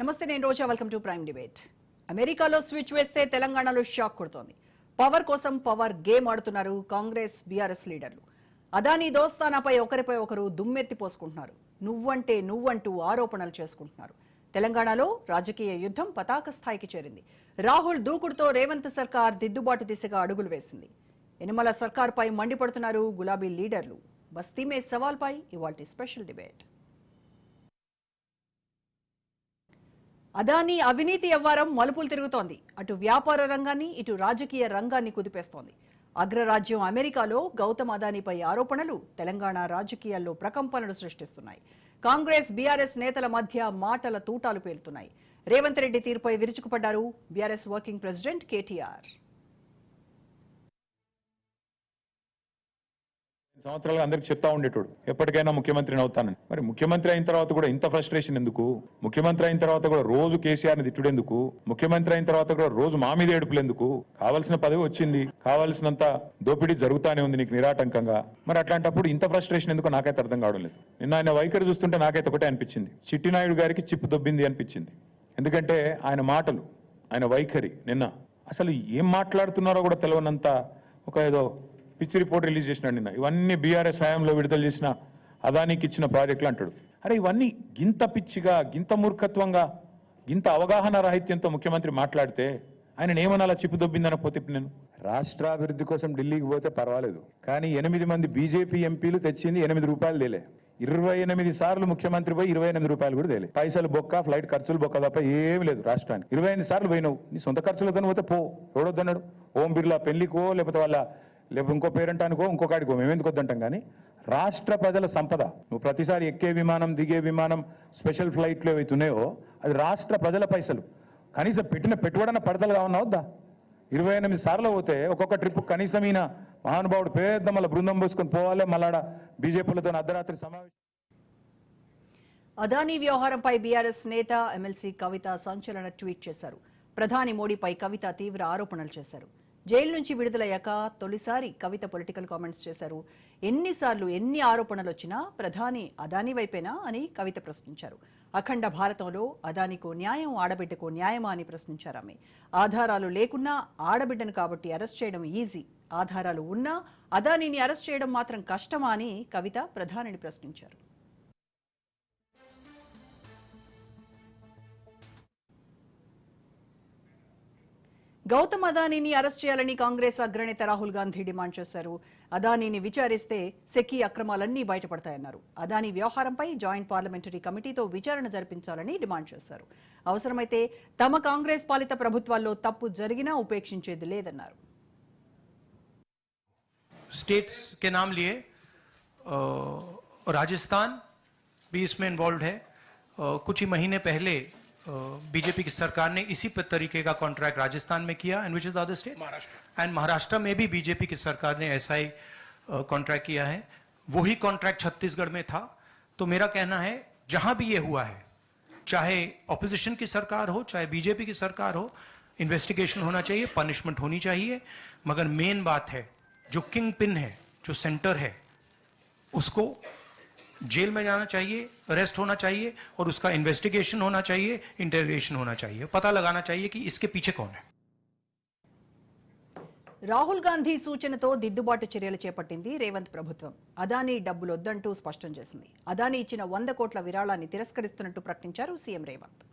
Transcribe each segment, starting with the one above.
నమస్తే నేను Roja. Welcome to prime debate అమెరికాలో స్విచ్ వేస్తే తెలంగాణలో షాక్ కొడుతోంది. పవర్ కోసం పవర్ గేమ్ ఆడుతున్నారు కాంగ్రెస్ బీఆర్ఎస్ లీడర్లు. అదానీ దోస్తానాపై ఒకరిపై ఒకరు దుమ్మెత్తి పోసుకుంటున్నారు. నువ్వంటే నువ్వంటూ ఆరోపణలు చేసుకుంటున్నారు. తెలంగాణలో రాజకీయ యుద్ధం పతాక స్థాయికి చేరింది. రాహుల్ దూకుడుతో రేవంత్ సర్కార్ దిద్దుబాటు దిశగా అడుగులు వేసింది. యనమల సర్కార్పై మండిపడుతున్నారు గులాబీ లీడర్లు. బస్తీమే సవాల్పై ఇవాల్టి స్పెషల్ డిబేట్. అదానీ అవినీతి వ్యవహారం మలుపులు తిరుగుతోంది. అటు వ్యాపార రంగాన్ని ఇటు రాజకీయ రంగాన్ని కుదిపేస్తోంది. అగ్రరాజ్యం అమెరికాలో గౌతమ్ అదానీపై ఆరోపణలు తెలంగాణ రాజకీయాల్లో ప్రకంపనలు సృష్టిస్తున్నాయి. కాంగ్రెస్ బీఆర్ఎస్ నేతల మధ్య మాటల తూటాలు పేలుతున్నాయి. రేవంత్ రెడ్డి తీరుపై విరుచుకుపడ్డారు బీఆర్ఎస్ వర్కింగ్ ప్రెసిడెంట్ కేటీఆర్. సంవత్సరాలు అందరికి చెప్తా ఉండేటోడు. ఎప్పటికైనా ముఖ్యమంత్రిని అవుతానని. మరి ముఖ్యమంత్రి అయిన తర్వాత కూడా ఇంత ఫ్రస్ట్రేషన్ ఎందుకు? ముఖ్యమంత్రి అయిన తర్వాత కూడా రోజు కేసీఆర్ని తిట్టుడెందుకు? ముఖ్యమంత్రి అయిన తర్వాత కూడా రోజు మా మీద ఏడుపులు ఎందుకు? కావాల్సిన పదవి వచ్చింది. కావాల్సినంత దోపిడీ జరుగుతానే ఉంది నీకు నిరాటంకంగా. మరి అట్లాంటప్పుడు ఇంత ఫ్రస్ట్రేషన్ ఎందుకు నాకైతే అర్థం కావడం లేదు. నిన్న ఆయన వైఖరి చూస్తుంటే నాకైతే ఒకటే అనిపించింది. చిట్టినాయుడు గారికి చిప్పు దొబ్బింది అనిపించింది. ఎందుకంటే ఆయన మాటలు ఆయన వైఖరి నిన్న. అసలు ఏం మాట్లాడుతున్నారో కూడా తెలియనంత ఒక ఏదో పిచ్చి రిపోర్ట్ రిలీజ్ చేసినాడు నిన్న. ఇవన్నీ బీఆర్ఎస్ హయాంలో విడుదల చేసిన అదానికి ఇచ్చిన ప్రాజెక్టులు అంటాడు. అరే ఇవన్నీ గింత పిచ్చిగా గింత మూర్ఖత్వంగా గింత అవగాహన రాహిత్యంతో ముఖ్యమంత్రి మాట్లాడితే ఆయన ఏమనాలా చిప్పు దొబ్బిందని పోతే నేను? రాష్ట్రాభివృద్ధి కోసం ఢిల్లీకి పోతే పర్వాలేదు. కానీ ఎనిమిది మంది బీజేపీ ఎంపీలు తెచ్చింది ఎనిమిది రూపాయలు తేలే. ఇరవై ఎనిమిది సార్లు ముఖ్యమంత్రి పోయి ఇరవై ఎనిమిది రూపాయలు కూడా తేలే. పైసలు బొక్క ఫ్లైట్ ఖర్చులు బొక్క తప్ప ఏం లేదు రాష్ట్రానికి. ఇరవై ఎనిమిది సార్లు పోయినావు. నీ సొంత ఖర్చులతో పోతే పో. ఎవడొద్దన్నాడు? ఓం బిర్లా పెళ్ళికో లేకపోతే వాళ్ళ లేకపోతే ఇంకో పేరెంటానికో ఇంకో కాడికో మేము ఎందుకు వద్దంటాం కానీ రాష్ట్ర ప్రజల సంపద. నువ్వు ప్రతిసారి ఎక్కే విమానం దిగే విమానం స్పెషల్ ఫ్లైట్లు ఏవైతున్నాయో అది రాష్ట్ర ప్రజల పైసలు. కనీసం పెట్టిన పెట్టుబడిన పడతలు కావన్నా వద్దా? ఇరవై ఎనిమిది సార్లు పోతే ఒక్కొక్క ట్రిప్ కనీసం ఈయన మహానుభావుడు పేద మళ్ళీ బృందం పోసుకొని పోవాలి మళ్ళాడ బీజేపీలతో అర్ధరాత్రి సమావేశం. అదానీ వ్యవహారంపై బీఆర్ఎస్ నేత ఎమ్మెల్సీ కవిత సంచలన ట్వీట్ చేశారు. ప్రధాని మోడీపై కవిత తీవ్ర ఆరోపణలు చేశారు. జైలు నుంచి విడుదలయ్యాక తొలిసారి కవిత పొలిటికల్ కామెంట్స్ చేశారు. ఎన్నిసార్లు ఎన్ని ఆరోపణలు వచ్చినా ప్రధాని అదానీ వైపేనా అని కవిత ప్రశ్నించారు. అఖండ భారతంలో అదానికో న్యాయం ఆడబిడ్డకో న్యాయమా అని ప్రశ్నించారు ఆమె. ఆధారాలు లేకున్నా ఆడబిడ్డను కాబట్టి అరెస్ట్ చేయడం ఈజీ. ఆధారాలు ఉన్నా అదానీని అరెస్ట్ చేయడం మాత్రం కష్టమా అని కవిత ప్రధానిని ప్రశ్నించారు. గౌతమ్ అదానీని అరెస్ట్ చేయాలని కాంగ్రెస్ అగ్రనేత రాహుల్ గాంధీ డిమాండ్ చేశారు అదానీని విచారిస్తే సెకీ అక్రమాలన్నీ బయటపడతాయన్నారు అదానీ వ్యవహారంపై జాయింట్ పార్లమెంటరీ కమిటీతో విచారణ జరిపించాలని డిమాండ్ చేశారు అవసరమైతే తమ కాంగ్రెస్ పాలిత ప్రభుత్వాల్లో తప్పు జరిగినా ఉపేక్షించేది లేదన్నారు स्टेट्स के नाम लिए अ, राजस्थान भी इसमें इन्वॉल्व है अ, कुछ ही महीने पहले बीजेपी की सरकार ने इसी पर तरीके का कॉन्ट्रैक्ट राजस्थान में किया and which is other state Maharashtra. And Maharashtra में भी बीजेपी की सरकार ने ऐसा ही कॉन्ट्रैक्ट किया है। वही कॉन्ट्रैक्ट छत्तीसगढ़ में था। तो मेरा कहना है जहाँ भी ये हुआ है चाहे ऑपोजिशन की सरकार हो चाहे बीजेपी की सरकार हो इन्वेस्टिगेशन होना चाहिए पनिशमेंट होनी चाहिए। मगर मेन बात है जो किंग पिन है जो सेंटर है उसको जेल में जाना चाहिए अरेस्ट होना चाहिए और उसका इन्वेस्टिगेशन होना चाहिए इंटरोगेशन होना चाहिए पता लगाना चाहिए कि इसके पीछे कौन है రాహుల్ గాంధీ సూచనతో దిద్దుబాటు చర్యలు చేపట్టింది రేవంత్ ప్రభుత్వం అదానీ డబ్బులొద్దంటూ స్పష్టం చేసింది అదానీ ఇచ్చిన వంద కోట్ల విరాళాన్ని తిరస్కరిస్తున్నట్టు ప్రకటించారు సీఎం రేవంత్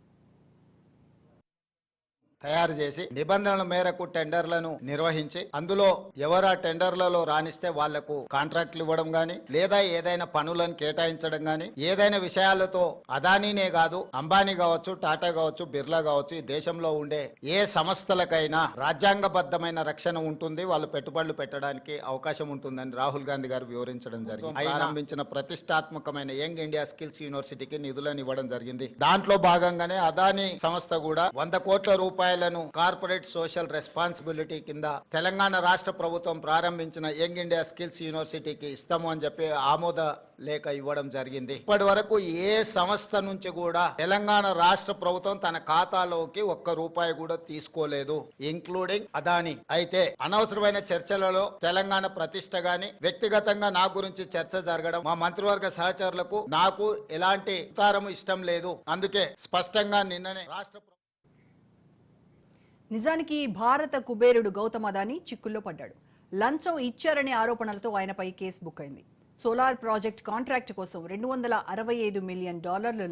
తయారు చేసి నిబంధనల మేరకు టెండర్లను నిర్వహించి అందులో ఎవరు ఆ టెండర్లలో రాణిస్తే వాళ్ళకు కాంట్రాక్ట్లు ఇవ్వడం గాని లేదా ఏదైనా పనులను కేటాయించడం గాని ఏదైనా విషయాలతో అదానీనే కాదు అంబానీ కావచ్చు టాటా కావచ్చు బిర్లా కావచ్చు ఈ దేశంలో ఉండే ఏ సంస్థలకైనా రాజ్యాంగబద్ధమైన రక్షణ ఉంటుంది వాళ్ళు పెట్టుబడులు పెట్టడానికి అవకాశం ఉంటుందని రాహుల్ గాంధీ గారు వివరించడం జరిగింది. ప్రారంభించిన ప్రతిష్టాత్మకమైన యంగ్ ఇండియా స్కిల్స్ యూనివర్సిటీకి నిధులను ఇవ్వడం జరిగింది. దాంట్లో భాగంగానే అదానీ సంస్థ కూడా వంద కోట్ల రూపాయల రూపాయలను కార్పొరేట్ సోషల్ రెస్పాన్సిబిలిటీ కింద తెలంగాణ రాష్ట్ర ప్రభుత్వం ప్రారంభించిన యంగ్ ఇండియా స్కిల్స్ యూనివర్సిటీకి ఇస్తాము అని చెప్పి ఆమోద లేఖ ఇవ్వడం జరిగింది. ఇప్పటి వరకు ఏ సంస్థ నుంచి కూడా తెలంగాణ రాష్ట్ర ప్రభుత్వం తన ఖాతాలోకి ఒక్క రూపాయి కూడా తీసుకోలేదు ఇంక్లూడింగ్ అదాని. అయితే అనవసరమైన చర్చలలో తెలంగాణ ప్రతిష్ట గాని వ్యక్తిగతంగా నా గురించి చర్చ జరగడం మా మంత్రివర్గ సహచరులకు నాకు ఎలాంటి ఉత్తారము ఇష్టం లేదు. అందుకే స్పష్టంగా నిన్ననే రాష్ట్ర నిజానికి భారత కుబేరుడు గౌతమ్ అదానీ చిక్కుల్లో పడ్డాడు. లంచం ఇచ్చారనే ఆరోపణలతో ఆయనపై కేసు బుక్ అయింది. సోలార్ ప్రాజెక్ట్ కాంట్రాక్ట్ కోసం రెండు వందల అరవై ఐదు మిలియన్ డాలర్లు